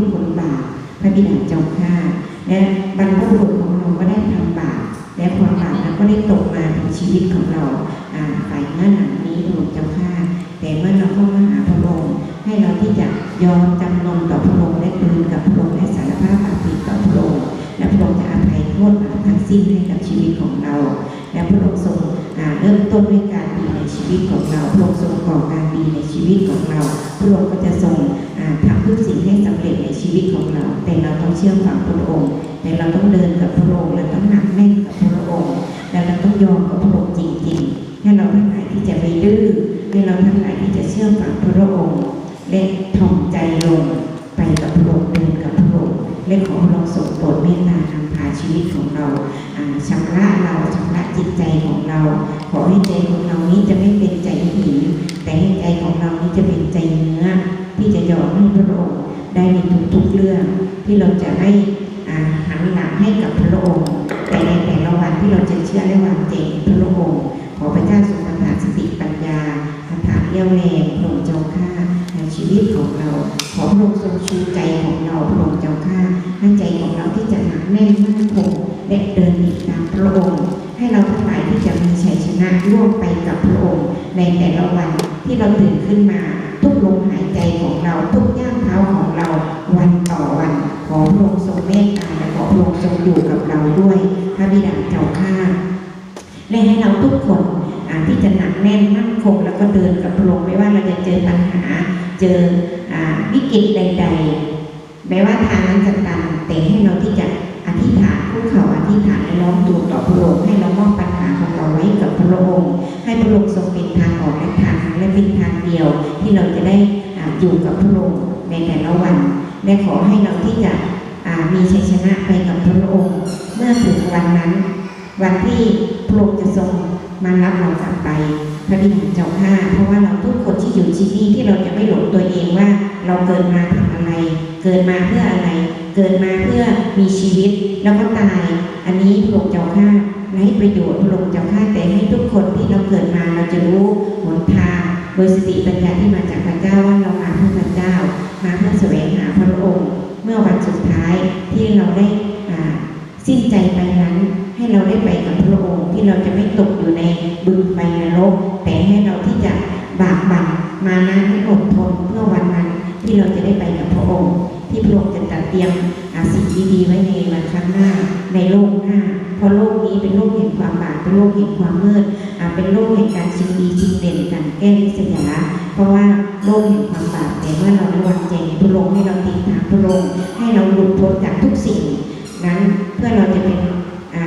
เป็นคนบาปพระบิดาเจ้าข้าและบรรพบุรุษของเราก็ได้ทำบาปและความบาปนั้นก็ได้ตกมาถึงชีวิตของเราอ่าฝ่ายหน้าหนังนี้พระองค์เจ้าข้าแต่เมื่อเราเข้ามาหาพระองค์ให้เราที่จะยอมจำนนต่อพระองค์และกลืนกับพระองค์และสารภาพบาปผิดต่อพระองค์และพระองค์จะอภัยโทษบาปทั้งสิ้นให้กับชีวิตของเรา และพระองค์ทรง เริ่มต้นด้วยการดีในชีวิตของเราพระองค์ทรงก่อการดีในชีวิตของเราพระองค์ก็จะทรงทำทุกสิ่งให้สำเร็จในชีวิตของเรา แต่เราต้องเชื่อฟังพระองค์ แต่เราต้องเดินกับพระองค์เราต้องหนักแน่นกับพระองค์และเราต้องยอมกับพระองค์จริงๆให้เราทั้งหลายที่จะไม่ดื้อให้เราทั้งหลายที่จะเชื่อฟังพระองค์ และถ่อมใจลงไปกับพระองค์เดินกับพระองค์และขอพระองค์ทรงโปรดเมตตานำพาชีวิตของเราอ่าชำระเราชำ จิตใจของเรา ขอให้ใจของเรานี้จะไม่เป็นใจหินแต่ให้ใจของเรานี้จะเป็นใจเนื้อ ที่จะยอมให้พระองค์ได้ในทุกๆเรื่อง ที่เราจะให้หันหลังให้กับพระองค์แต่ในแต่ละวันที่เราจะเชื่อและวางใจพระองค์ขอพระเจ้าทรงประทานสติปัญญาประทาเรี่ยวแรงพระองค์เจ้าข้าในชีวิตของเรา ขอพระองค์ทรงชูใจของเราพระองค์เจ้าข้าให้ใจของเราที่จะหนักแน่นมั่นคงและเดินติดตามพระองค์ ชัยชนร่วมไปกับพระองค์ในแต่ละวันที่เราตื่นขึ้นมา ทุกลมหายใจของเราทุกย่างเท้าของเราวันต่อวัน ขอพระองค์ทรงเมตตาและขอพระองค์ทรงอยู่กับเราด้วยพระบิดาเจ้าข้าและให้เราทุกคนที่จะหนักแน่นมั่นคงแล้วก็เดินกับพระองค์ไม่ว่าเราจะเจอปัญหาเจอวิกฤตใดๆแม้ว่าทางนั้นจะตันแต่ให้เราที่จะ ฐานคุกเข่าอธิษฐานและร้องทูลต่อพระองค์ให้เรามอบปัญหาของเราไว้กับพระองค์ ให้พระองค์ทรงเป็นทางออกและทางและเป็นทางเดียว ที่เราจะได้ออยู่กับพระองค์ในแต่ละวัน และขอให้เราที่จะมีชัยชนะไปกับพระองค์ เมื่อถึงวันนั้น วันที่พระองค์จะทรงมารับเรากลับไปพระบิดาเจ้าข้าเพราะว่าเราทุกคนที่อยู่ที่นี่ที่เราจะไม่หลงตัวเองว่า เราเกิดมาทำอะไร เกิดมาเพื่ออะไร เกิดมาเพื่อมีชีวิตแล้วก็ตาย อันนี้พระองค์เจ้าข้าไร้ประโยชน์พระองค์เจ้าข้าแต่ให้ทุกคนที่เราเกิดมาเราจะรู้หนทางโดยสติปัญญาที่มาจากพระเจ้าว่าเรามาเพื่อพระเจ้า มาเพื่อแสวงหาพระองค์ เมื่อวันสุดท้ายที่เราได้สิ้นใจไปนั้นให้เราได้ไปกับพระองค์ที่เราจะไม่ตกอยู่ในบึงไฟนรกแต่ให้เราที่จะบากบั่นมานะให้อดทนเพื่อวันนั้นที่เราจะได้ไปกับพระองค์ ที่พระองค์จะจัดเตรียมสิ่งดีๆไว้ในวันข้างหน้าในโลกหน้า เพราะโลกนี้เป็นโลกแห่งความบาปเป็นโลกแห่งความมืดอ่าเป็นโลกแห่งการชิงดีชิงเด่นการแก้ริษยา เพราะว่าโลกแห่งความบาปแต่เมื่อเราได้วางใจในพระองค์ให้เราติดตามพระองค์ให้เราหลุดพ้นจากทุกสิ่งนั้นเพื่อเราจะเป็น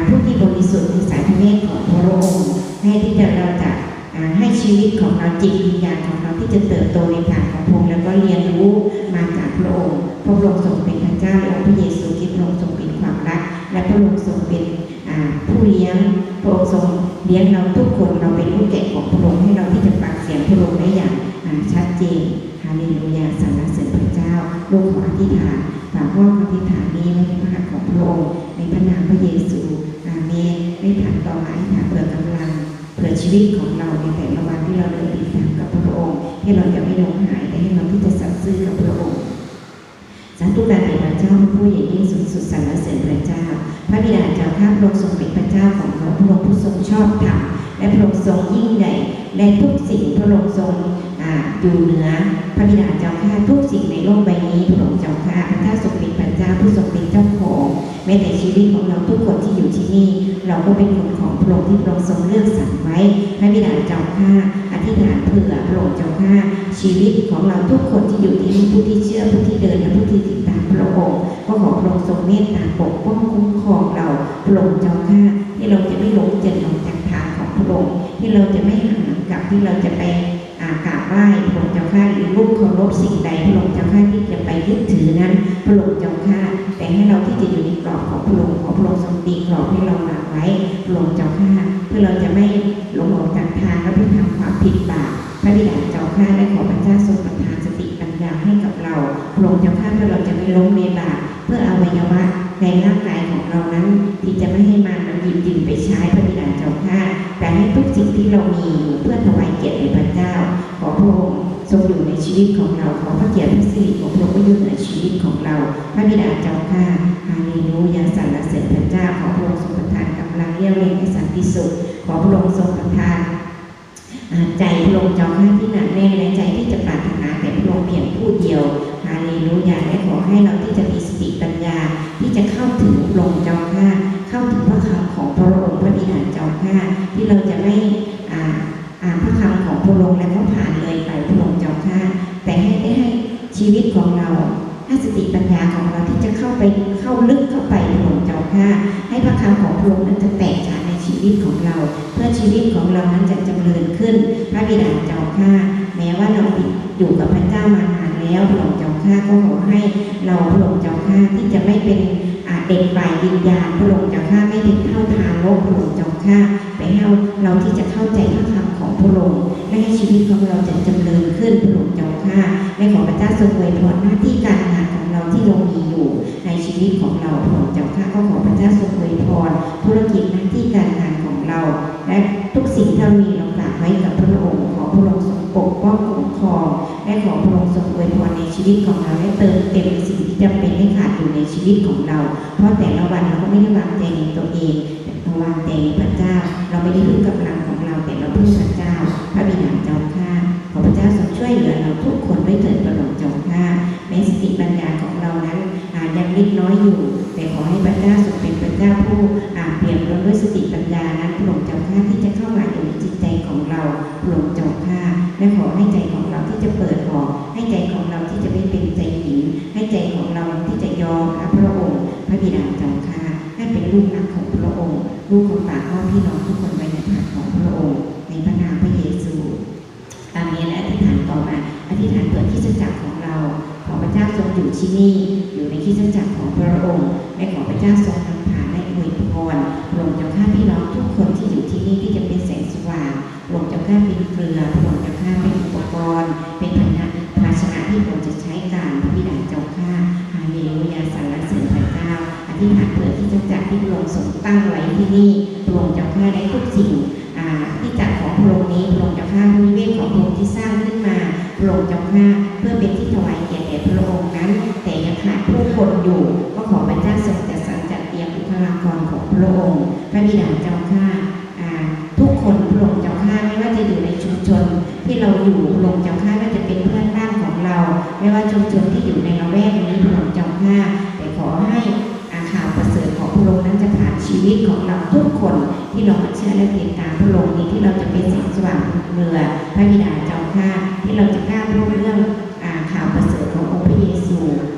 ผู้ที่บริสุทธิ์ในสายพระเนตรของพระองค์ให้ที่จะเราจะให้ชีวิตของเราจิตวิญญาณของเราที่จะเติบโตในทางของพระองค์ ก็เรียนรู้มาจากพระองค์พระองค์ทรงเป็นพระเจ้าและองค์พระเยซูคริสต์พระองค์ทรงเป็นความรัก และพระองค์ทรงเป็นผู้เลี้ยงพระองค์ทรงเลี้ยงเราทุกคนเราเป็นลูกแกะของพระองค์ให้เราที่จะฟังเสียงพระองค์ได้อย่างชัดเจนฮาเลลูยาสรรเสริญพระเจ้าลูกขออธิษฐานฝากมอบอธิษฐานนี้ไว้ในพระหัตถ์ของพระองค์ในพระนามพระเยซูอาเมนได้ถามต่อมาให้ถามเผื่อกำลัง ชีวิตของเราในแต่ละวันที่เราเดินติดตามกับพระองค์ให้เราจะไม่หลงหายแต่ให้เราที่จะสัตย์ซื่อกับพระองค์สาธุการเป็นพระเจ้าผู้ใหญ่ยิ่งสุดสุดสรรเสริญพระเจ้า พระบิดาเจ้าข้าพระองค์ทรงเป็นพระเจ้าของเราพระองค์ผู้ทรงชอบธรรมและพระองค์ทรงยิ่งใหญ่ในทุกสิ่งพระองค์ทรง อ่าอยู่เหนือพระบิดาเจ้าข้าทุกสิ่งในโลกใบนี้พระองค์เจ้าข้าพระเจ้าทรงเป็นพระเจ้าผู้ทรงเป็นเจ้าของแม้แต่ชีวิตของเราทุกคนที่อยู่ที่นี่ เราก็เป็นคนของพระองค์ที่พระองค์ทรงเลือกสรรไว้ พระบิดาเจ้าข้าอธิษฐานเผื่อพระองค์เจ้าข้าชีวิตของเราทุกคนที่อยู่ที่นี่ผู้ที่เชื่อผู้ที่เดินและผู้ที่ติดตามพระองค์ก็ขอพระองค์ทรงเมตตาปกป้องคุ้มครองเราพระองค์เจ้าข้าที่เราจะไม่หลงเจริญจากทางของพระองค์ที่เราจะไม่หันหลังกลับที่เราจะไปากราบไหว้พระองค์เจ้าข้าหรือรูปเคารพสิ่งใดพระองค์เจ้าข้าที่จะไปยึดถือนั้นพระองค์เจ้าข้าแต่ให้เราที่จะอยู่ในกรอบของพระองค์ขอพระองค์ทรงตีกรอบให้เราหลักไว้พระองค์เจ้าข้าเพื่อเราจะไม่หลงออกจากทางและไปทำความผิดบาปพระบิดาเจ้าข้าและขอพระเจ้าทรงประทานสติปัญญาให้กับเราพระองค์เจ้าข้าเพื่อเราจะไม่ล้มในบาปเพื่ออวัยวะในร่างกายของเรานั้น ที่จะไม่ให้มันมันหยิบยืมไปใช้พระบิดาเจ้าข้าแต่ให้ทุกสิ่งที่เรามีเพื่อถวายเกียรติแด่พระเจ้า พระองค์ทรงอยู่ในชีวิตของเรา ขอพระเกียรติพระสิริของพระองค์ก็อยู่ในชีวิตของเรา พระบิดาเจ้าข้าฮาเลลูยาสรรเสริญพระเจ้า ขอพระองค์ทรงประทานกำลังเรี่ยวแรงให้สันติสุข ขอพระองค์ทรงประทานใจพระองค์เจ้าข้าที่หนักแน่นและใจที่จะปรารถนาแต่พระองค์เพียงผู้เดียวฮาเลลูยาและขอให้เราที่จะมีสติปัญญา ที่จะเข้าถึงพระองค์เจ้าข้าเข้าถึงพระคำของพระองค์พระบิดาเจ้าข้าที่เราจะไม่อ่าอ่านพระคำของพระองค์และ สติปัญญาของเราที่จะเข้าไปเข้าลึกเข้าไปพระองเจ้าข้าให้พระคำของพระองค์นั้นจะแตกฉานในชีวิตของเรา เพื่อชีวิตของเรานั้นจะจำเริญขึ้น พระบิดาเจ้าข้าแม้ว่าเราอยู่กับพระเจ้ามานานแล้วพระองค์เจ้าข้าก็ขอให้เราพระองค์เจ้าข้าที่จะไม่เป็นเด็กฝ่ายวิญญาณพระองค์เจ้าข้าไม่เป็นเท่าทาน โลกพระองค์เจ้าข้าแต่ให้เราที่จะเข้าใจพระคำของพระองค์และให้ชีวิตของเราจะจำเริญขึ้นพระองค์เจ้าข้าและขอพระเจ้าทรงอวยพรหน้าที่การงานของเราที่เรามีอยู่ ในชีวิตของเราพระองค์เจ้าข้าก็ขอพระเจ้าทรงอวยพรธุรกิจหน้าที่การงานของเรา และทุกสิ่งที่เรามีเราฝากไว้กับพระองค์ขอพระองค์ทรงปกป้องคุ้มครองและขอพระองค์ทรงอวยพรในชีวิตของเราและเติมเต็มสิ่งที่จำเป็น ชีวิตของเรา เพราะแต่ละวันเราก็ไม่ได้วางใจในตัวเองแต่เราวางใจในพระเจ้า เราไม่ได้พึ่งกำลังของเราแต่เราพึ่งพระเจ้า พระบิดาเจ้าข้าขอพระเจ้าทรงช่วยเหลือเราทุกคนด้วยเถิดพระองค์เจ้าข้าแม้สติปัญญาของเรานั้นยังเล็กน้อยอยู่ แต่ขอให้พระเจ้าทรงเป็นพระเจ้าผู้เปลี่ยนล้นด้วยสติปัญญานั้นพระองค์เจ้าข้าที่จะเข้ามาอยู่ในจิตใจของเราพระองค์ ลูกรักของพระองค์ ลูกของฝากพ่อพี่น้องทุกคนไว้ในพระของพระองค์ ในพระนามพระเยซูอาเมนและอธิษฐานต่อมา อธิษฐานเปิดคริสตจักรของเรา ขอพระเจ้าทรงอยู่ที่นี่ อยู่ในคริสตจักรของพระองค์และขอพระเจ้าทรงนำพาและอวยพรโปรดเจ้าข้าพี่น้องทุกคนที่อยู่ที่นี่ที่จะเป็นแสงสว่างโปรดเจ้าข้าเป็นเกลือโปรดเจ้าข้าเป็นอุปกรณ์เที่ถวายเกียรติแด่พระองค์นั้น แต่ยังขาดผู้คนอยู่ ก็ขอพระเจ้าทรงจัดสรรจัดเตรียมบุคลากรของพระองค์ พระบิดาเจ้าข้าอ่าทุกคนพระองค์เจ้าข้าไม่ว่าจะอยู่ในชุมชนที่เราอยู่พระองค์เจ้าข้าก็จะเป็นเพื่อนบ้านของเรา ไม่ว่าชุมชนที่อยู่ในละแวกนี้พระองค์เจ้าข้าแต่ขอให้อาข่าวประเสริฐของพระองค์นั้นจะผ่านชีวิตของเราทุกคนที่เรามาเชื่อและติดตามพระองค์นี้ที่เราจะเป็นแสงสว่างเรือพระบิดาเจ้าข้าที่เราจะกล้าพูดเรื่อง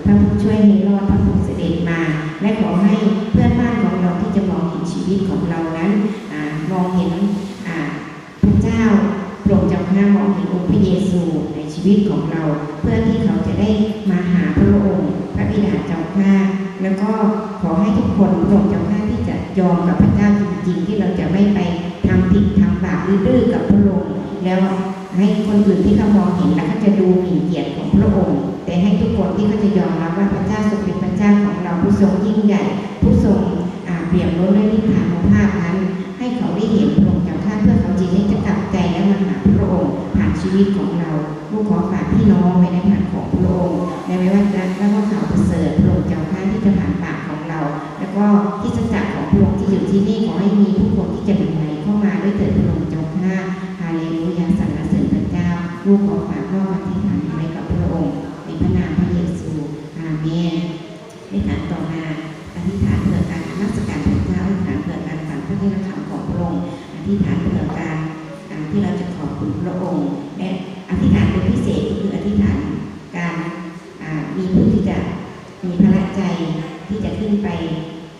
พระเยซูพระผู้ช่วยให้รอดพระผู้เสด็จมา และขอให้เพื่อนบ้านของเราที่จะมองเห็นชีวิตของเรานั้นอมองเห็นพระเจ้าโปรดจ้าข้ามองเห็นองค์พระเยซูในชีวิตของเรา เพื่อที่เขาจะได้มาหาพระองค์ พระบิดาเจ้าข้าแล้วก็ขอให้ทุกคนโปรดจ้าข้าที่จะยอมกับพระเจ้าจริงๆ ที่เราจะไม่ไปทำผิดทำบาปดื้อกับพระองค์แล้วให้คนอื่นที่เขามองเห็นแล้วเขาจะดูหมิ่นเกียรติของพระองค์ แต่ให้ทุกคนที่เขาจะยอมรับว่าพระเจ้าทรงเป็นพระเจ้าของเราผู้ทรงยิ่งใหญ่ ผู้ทรงเปรียมล้นด้วยนิพพานุภาพ ที่เราจะขอบคุณพระองค์ และอธิษฐานเป็นพิเศษก็คืออธิษฐานการมีผู้ที่จะมีพระใจที่จะขึ้นไป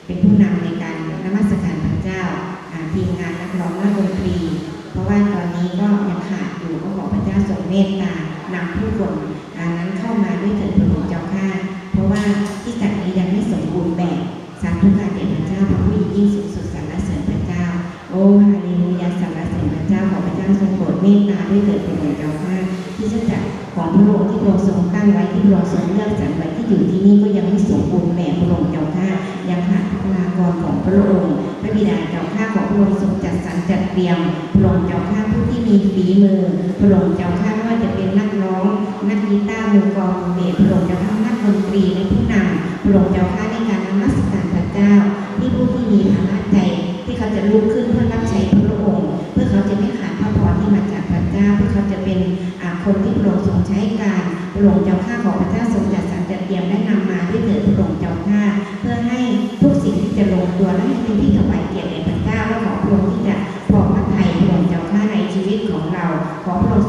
เป็นผู้นำในการนมัสการพระเจ้าทีมงานนักร้องนักดนตรี เพราะว่าตอนนี้ก็ยังขาดอยู่ก็ขอพระเจ้าทรงเมตตานำผู้คนนั้นเข้ามาด้วยเถิดพระองค์เจ้าข้าเพราะว่าที่จัดนี้ยังไม่สมบูรณ์แบบสาธุการ ได้เกิดเป็นอย่างเรามากที่จะจัดของพระองค์ที่พระองค์ทรงตั้งไว้ที่พระองค์ทรงเลือกสรรไว้ที่อยู่ที่นี่ก็ยังไม่สมบูรณ์แบบพระองค์เจ้าข้ายังขาดพัฒนากรของพระองค์พระบิดาเจ้าข้าของพระองค์ทรงจัดสรรจัดเตรียมพระองค์เจ้าข้าผู้ที่มีฝีมือพระองค์เจ้าข้าว่าจะเป็นนักร้อง นักกีตาร์มือกองเบส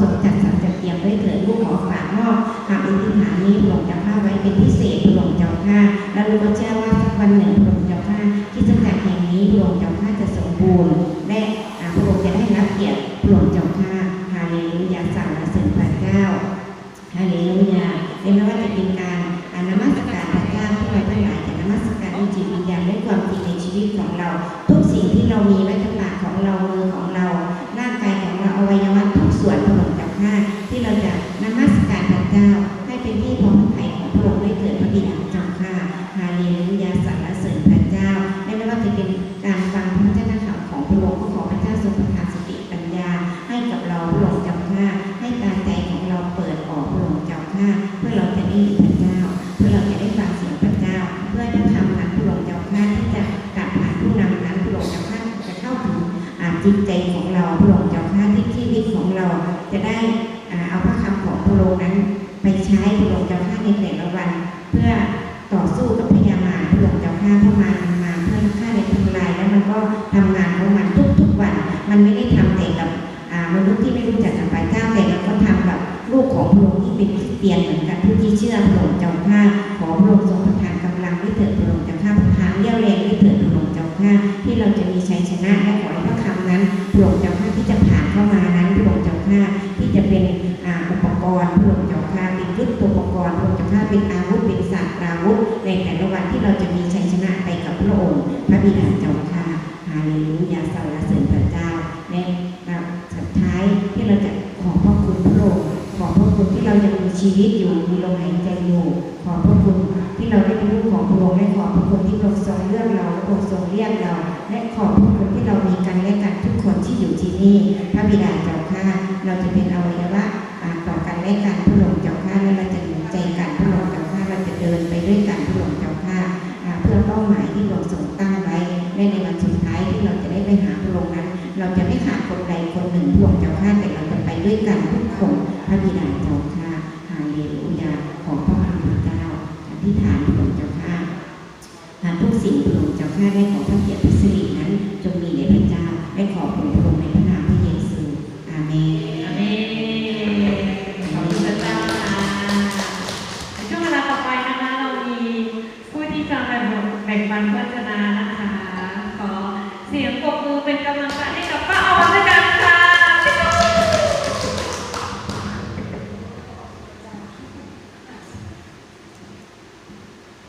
สมจัดสรรจัดเตรียมด้วยเถิดลูกขอฝากมอบคำอธิษฐานนี้หลวงจะพาไว้เป็นพิเศษ มันไม่ได้ทำแต่กับมนุษย์ที่ไม่รู้จักทำไปเจ้าแต่เราก็ทำกับลูกของพระองค์ที่เป็นเตียนเหมือนกันผู้ที่เชื่อพระองค์จ้าข้าขอพระองค์ทรงประทานกำลังที่เถิดพระองค์จ้าข้าประทานเรี่ยวแรงที่เถิดพระองค์จ้าข้าที่เราจะมีชัยชนะและขอให้พระคำนั้นพระองค์จ้าข้าที่จะผ่านเข้ามานั้นพระองค์จ้าข้าที่จะเป็นอุปกรณ์พระองค์จ้าข้าเป็นยุทธอุปกรณ์พระองค์จ้าข้าเป็นอาวุธเป็นศาสตราวุธ ขอบพรคุณที่พระองค์ทรงเลือกเราแลพระองค์ทรงเรียกเรา และขอบพรคุณที่เรามีกันและกันทุกคนที่อยู่ที่นี่ พระบิดาเจ้าค่ะเราจะเป็นอวัยวะต่อกันและกันพระองค์เจ้าค่ะและเราจะหนุนใจกันพระองค์เจ้าค่ะเราจะเดินไปด้วยกันพระองค์เจ้าค่ะเพื่อเป้าหมายที่พระองค์ทรงตั้งไว้และในวันสุดท้ายที่เราจะได้ไปหาพระองค์นั้น เราจะไม่ขาดคนใดคนหนึ่งพระองค์เจ้าค่ะแต่เราจะไปด้วยกันทุกคนพระบิดาเจ้าค่ะ una gran.